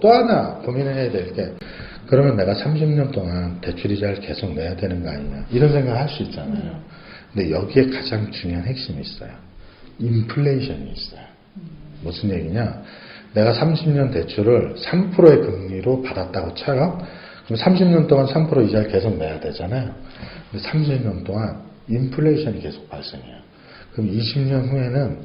또 하나 고민을 해야 될 게 그러면 내가 30년 동안 대출 이자를 계속 내야 되는 거 아니냐 이런 생각 할수 있잖아요. 근데 여기에 가장 중요한 핵심이 있어요. 인플레이션이 있어요. 무슨 얘기냐? 내가 30년 대출을 3%의 금리로 받았다고 쳐요. 그럼 30년 동안 3% 이자를 계속 내야 되잖아요. 근데 30년 동안 인플레이션이 계속 발생해요. 그럼 20년 후에는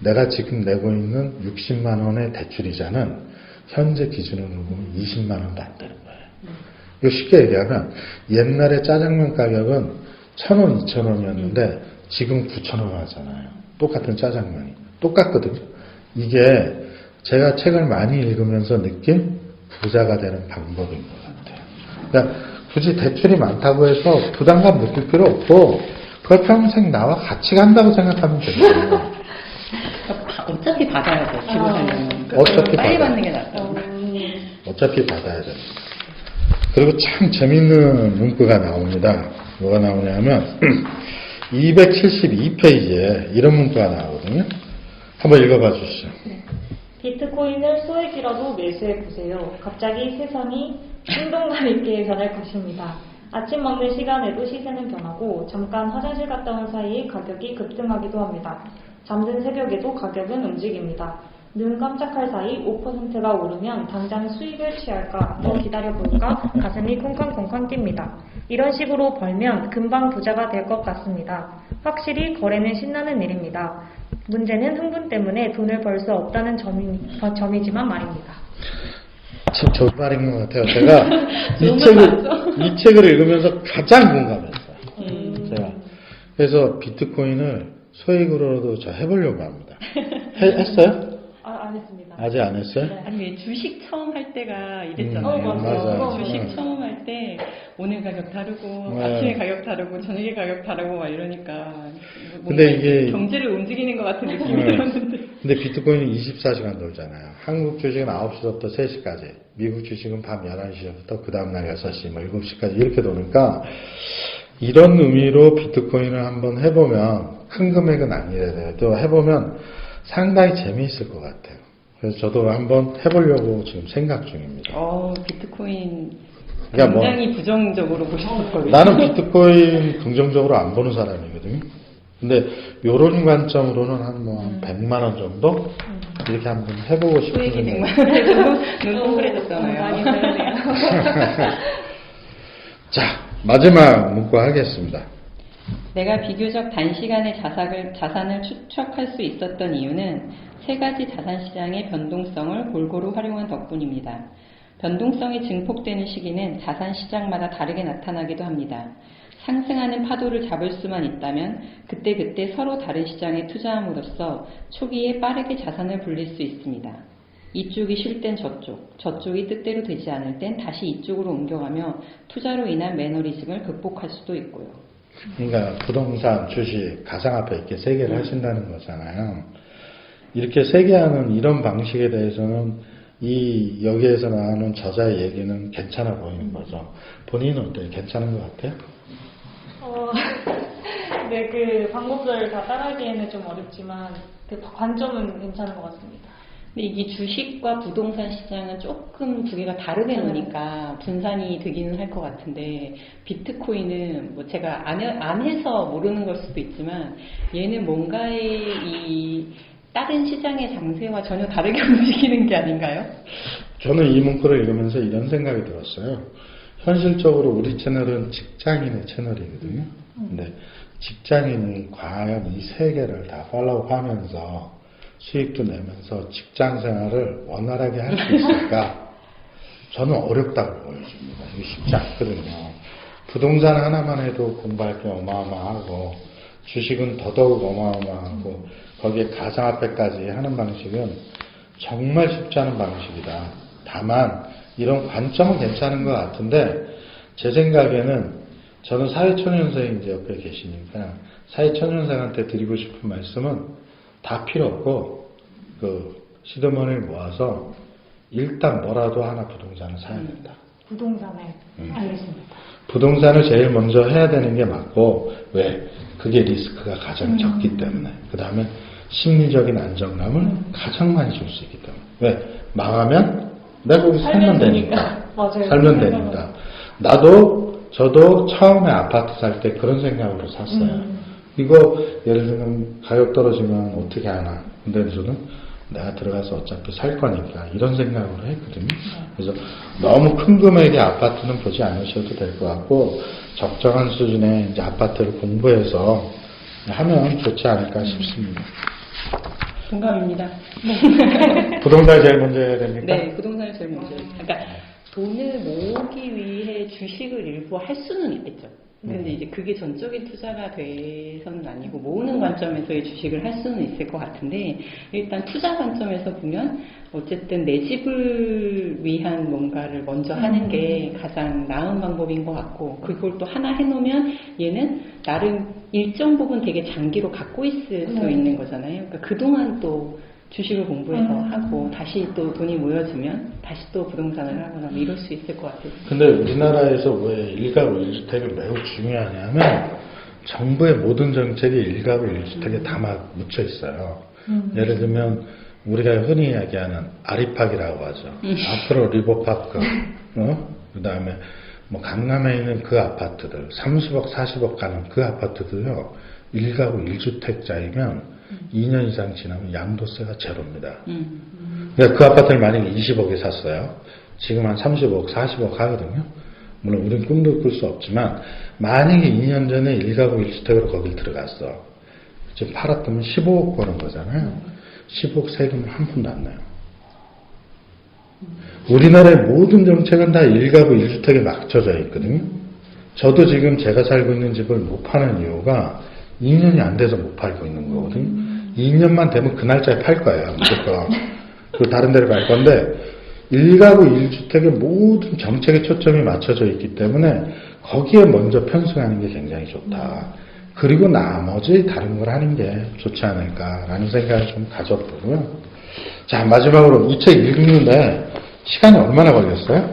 내가 지금 내고 있는 60만 원의 대출 이자는 현재 기준으로 보면 20만 원도 안 되는 거예요. 쉽게 얘기하면 옛날에 짜장면 가격은 1,000원, 2,000원이었는데 지금 9,000원 하잖아요. 똑같은 짜장면이. 똑같거든요. 이게 제가 책을 많이 읽으면서 느낀 부자가 되는 방법인 것 같아요. 그러니까 굳이 대출이 많다고 해서 부담감 느낄 필요 없고 그걸 평생 나와 같이 간다고 생각하면 됩니다. 어차피 받아야 돼, 집을 살려면. 어차피 빨리 받아야 받는 게 낫다. 어차피 받아야 됩니다. 그리고 참 재밌는 문구가 나옵니다. 뭐가 나오냐면 272페이지에 이런 문구가 나오거든요. 한번 읽어봐 주시죠. 비트코인을 소액이라도 매수해 보세요. 갑자기 세상이 충동감 있게 변할 것입니다. 아침 먹는 시간에도 시세는 변하고 잠깐 화장실 갔다 온 사이에 가격이 급등하기도 합니다. 잠든 새벽에도 가격은 움직입니다. 눈 깜짝할 사이 5%가 오르면 당장 수익을 취할까 더 기다려볼까 가슴이 쿵쾅쿵쾅 뜁니다. 이런 식으로 벌면 금방 부자가 될 것 같습니다. 확실히 거래는 신나는 일입니다. 문제는 흥분 때문에 돈을 벌 수 없다는 점이, 어, 점이지만 말입니다. 참 좋은 말인 것 같아요. 제가 이 책을, 이 책을 읽으면서 가장 공감했어요. 제가. 그래서 비트코인을 소액으로도 저 해보려고 합니다. 해- 했어요? 아, 안 했습니다. 아직 안 했어요? 네. 아니, 왜 주식 처음 할 때가 음, 이랬잖아요. 어, 맞아요. 맞아요. 주식 음. 처음 할 때 오늘 가격 다르고 네. 아침에 가격 다르고 저녁에 가격 다르고 막 이러니까 근데 이게- 경제를 움직이는 것 같은 느낌이 네. 들었는데 근데 비트코인은 24시간 돌잖아요. 한국 주식은 9시부터 3시까지, 미국 주식은 밤 11시부터 그 다음날 6시, 뭐 7시까지 이렇게 도니까 이런 의미로 비트코인을 한번 해보면 큰 금액은 아니더라도 해보면 상당히 재미있을 것 같아요. 그래서 저도 한번 해보려고 지금 생각 중입니다. 어, 비트코인 그러니까 뭐- 굉장히 부정적으로 보셨었거든요. 나는 비트코인 긍정적으로 안 보는 사람이거든요. 근데 요런 관점으로는 한뭐 100만 원 정도 이렇게 한번 해보고 싶은 수익이 생각이 100만 원 해도 눈 많이 동그래졌잖아요. 되네요. 자, 마지막 문구 하겠습니다. 내가 비교적 단시간에 자산을, 자산을 축적할 수 있었던 이유는 세 가지 자산 시장의 변동성을 골고루 활용한 덕분입니다. 변동성이 증폭되는 시기는 자산 시장마다 다르게 나타나기도 합니다. 상승하는 파도를 잡을 수만 있다면 그때그때 서로 다른 시장에 투자함으로써 초기에 빠르게 자산을 불릴 수 있습니다. 이쪽이 쉴 땐 저쪽, 저쪽이 뜻대로 되지 않을 땐 다시 이쪽으로 옮겨가며 투자로 인한 매너리즘을 극복할 수도 있고요. 그러니까 부동산, 주식, 가상화폐 이렇게 세 개를 하신다는 거잖아요. 이렇게 세 개 하는 이런 방식에 대해서는 이 여기에서 나오는 저자의 얘기는 괜찮아 보이는 거죠. 본인은 어때요? 괜찮은 것 같아요? 어, 네, 그 방법들을 다 따라하기에는 좀 어렵지만 그 관점은 괜찮은 것 같습니다. 근데 이게 주식과 부동산 시장은 조금 두 개가 다르게 노니까 분산이 되기는 할 것 같은데 비트코인은 뭐 제가 안, 해, 안 해서 모르는 걸 수도 있지만 얘는 뭔가의 이 다른 시장의 장세와 전혀 다르게 움직이는 게 아닌가요? 저는 이 문구를 읽으면서 이런 생각이 들었어요. 현실적으로 우리 채널은 직장인의 채널이거든요. 근데 직장인이 과연 이 세 개를 다 팔로우 하면서 수익도 내면서 직장 생활을 원활하게 할 수 있을까? 저는 어렵다고 보여집니다. 이게 쉽지 않거든요. 부동산 하나만 해도 공부할 게 어마어마하고 주식은 더더욱 어마어마하고 거기에 가상 화폐까지 하는 방식은 정말 쉽지 않은 방식이다. 다만 이런 관점은 괜찮은 것 같은데 제 생각에는 저는 사회초년생 이제 옆에 계시니까 사회초년생한테 드리고 싶은 말씀은 다 필요 없고 그 시드머니를 모아서 일단 뭐라도 하나 부동산을 사야 된다. 부동산에 음. 알겠습니다. 부동산을 제일 먼저 해야 되는 게 맞고 왜 그게 리스크가 가장 음. 적기 때문에 그 다음에 심리적인 안정감을 가장 많이 줄 수 있기 때문에 왜 망하면 내가 거기 살면 되니까. 되니까. 살면 되니까. 나도, 저도 처음에 아파트 살 때 그런 생각으로 샀어요. 음. 이거, 예를 들면, 가격 떨어지면 어떻게 하나. 근데 저는 내가 들어가서 어차피 살 거니까, 이런 생각으로 했거든요. 그래서 너무 큰 금액의 아파트는 보지 않으셔도 될 것 같고, 적정한 수준의 이제 아파트를 공부해서 하면 좋지 않을까 싶습니다. 공감입니다. 부동산 제일 먼저 해야 됩니까? 네, 부동산을 제일 먼저. 그러니까 돈을 모으기 위해 주식을 일부 할 수는 있겠죠. 근데 이제 그게 전적인 투자가 돼서는 아니고 모으는 관점에서의 주식을 할 수는 있을 것 같은데 일단 투자 관점에서 보면 어쨌든 내 집을 위한 뭔가를 먼저 하는 게 가장 나은 방법인 것 같고 그걸 또 하나 해놓으면 얘는 나름 일정 부분 되게 장기로 갖고 있을 수 네. 있는 거잖아요. 그러니까 그동안 또 주식을 공부해서 음. 하고 다시 또 돈이 모여지면 다시 또 부동산을 하거나 뭐 이럴 수 있을 것 같아요. 근데 우리나라에서 왜 일가구 일주택이 매우 중요하냐면 정부의 모든 정책이 일가구 일주택에 다 막 묻혀 있어요. 음. 예를 들면 우리가 흔히 이야기하는 아리팍이라고 하죠. 앞으로 리버파크, 어? 그 다음에 뭐 강남에 있는 그 아파트들, 30억, 40억 가는 그 아파트들요, 일가구 일주택자이면 2년 이상 지나면 양도세가 제로입니다. 음. 그러니까 그 아파트를 만약에 20억에 샀어요. 지금 한 30억, 40억 하거든요. 물론 우리는 꿈도 꿀 수 없지만 만약에 2년 전에 1가구 1주택으로 거길 들어갔어. 지금 팔았다면 15억 버는 거잖아요. 15억 세금을 한 푼도 안 내요. 우리나라의 모든 정책은 다 1가구 1주택에 맞춰져 있거든요. 저도 지금 제가 살고 있는 집을 못 파는 이유가 2년이 안 돼서 못 팔고 있는 거거든요. 2년만 되면 그 날짜에 팔 거예요. 무조건. 그리고 다른 데를 갈 건데 1가구 1주택의 모든 정책의 초점이 맞춰져 있기 때문에 거기에 먼저 편승하는 게 굉장히 좋다. 그리고 나머지 다른 걸 하는 게 좋지 않을까라는 생각을 좀 가져보고요. 자, 마지막으로 이 책 읽는데 시간이 얼마나 걸렸어요?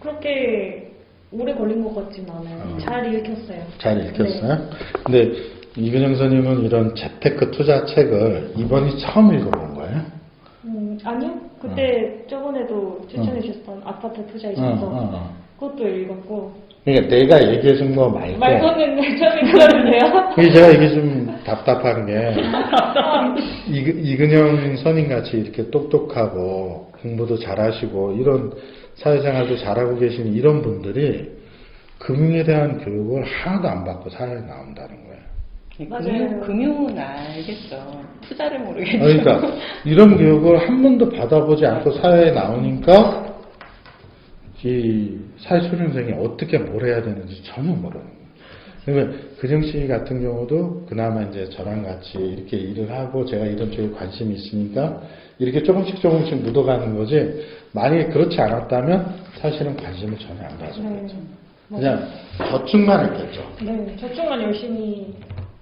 그렇게 오래 걸린 것 같진 않아요. 음. 잘 읽혔어요. 잘 읽혔어요? 근데 이근영 선생님은 이런 재테크 투자 책을 이번이 처음 읽어본 거예요? 음, 아니요. 그때 어. 저번에도 추천해 주셨던 아파트 투자 어, 있어서 어, 어. 그것도 읽었고 그러니까 내가 얘기해 준 거 말고 말고는 처음 읽었는데요. 이게 제가 이게 좀 답답한 게 이근- 이근영 선임 같이 이렇게 똑똑하고 공부도 잘하시고 이런 사회생활도 잘하고 계신 이런 분들이 금융에 대한 교육을 하나도 안 받고 사회에 나온다는 거예요. 맞아요. 금융, 금융은 알겠죠. 투자를 모르겠죠. 그러니까 이런 교육을 한 번도 받아보지 않고 사회에 나오니까 이 사회초년생이 어떻게 뭘 해야 되는지 전혀 모르는 거예요. 그러면 근영 씨 같은 경우도 그나마 이제 저랑 같이 이렇게 일을 하고 제가 이런 쪽에 관심이 있으니까 이렇게 조금씩 조금씩 묻어가는 거지 만약에 그렇지 않았다면 사실은 관심을 전혀 안 가졌겠죠. 네. 그냥 저축만 했겠죠. 네, 저축만 열심히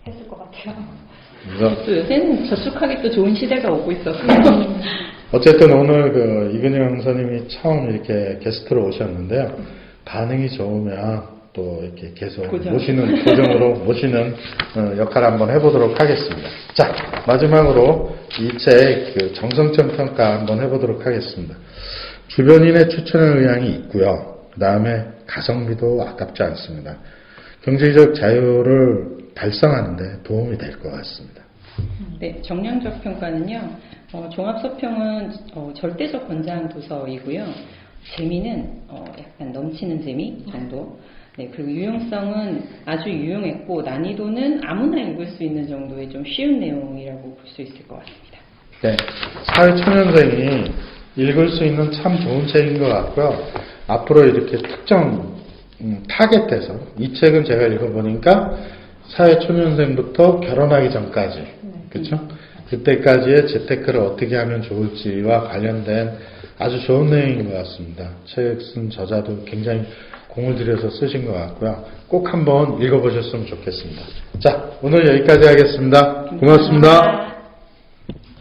했을 것 같아요. 그래서 또 요새는 저축하기 또 좋은 시대가 오고 있어서. 어쨌든 오늘 그 이근영 선생님이 처음 이렇게 게스트로 오셨는데요. 반응이 좋으면 또 이렇게 계속 고정. 모시는, 고정으로 모시는 어, 역할 한번 해보도록 하겠습니다. 자, 마지막으로 이 책 그 정성점 평가 한번 해보도록 하겠습니다. 주변인의 추천의 의향이 있고요. 그 다음에 가성비도 아깝지 않습니다. 경제적 자유를 달성하는데 도움이 될 것 같습니다. 네, 정량적 평가는요. 어, 종합서평은 어, 절대적 권장 도서이고요. 재미는 어, 약간 넘치는 재미 정도. 네, 그리고 유용성은 아주 유용했고 난이도는 아무나 읽을 수 있는 정도의 좀 쉬운 내용이라고 볼 수 있을 것 같습니다. 네, 사회초년생이 읽을 수 있는 참 좋은 책인 것 같고요. 앞으로 이렇게 특정 음, 타겟해서 이 책은 제가 읽어보니까 사회초년생부터 결혼하기 전까지 그렇죠? 그때까지의 재테크를 어떻게 하면 좋을지와 관련된 아주 좋은 내용인 것 같습니다. 책 쓴 저자도 굉장히 공을 들여서 쓰신 것 같고요. 꼭 한번 읽어보셨으면 좋겠습니다. 자, 오늘 여기까지 하겠습니다. 고맙습니다.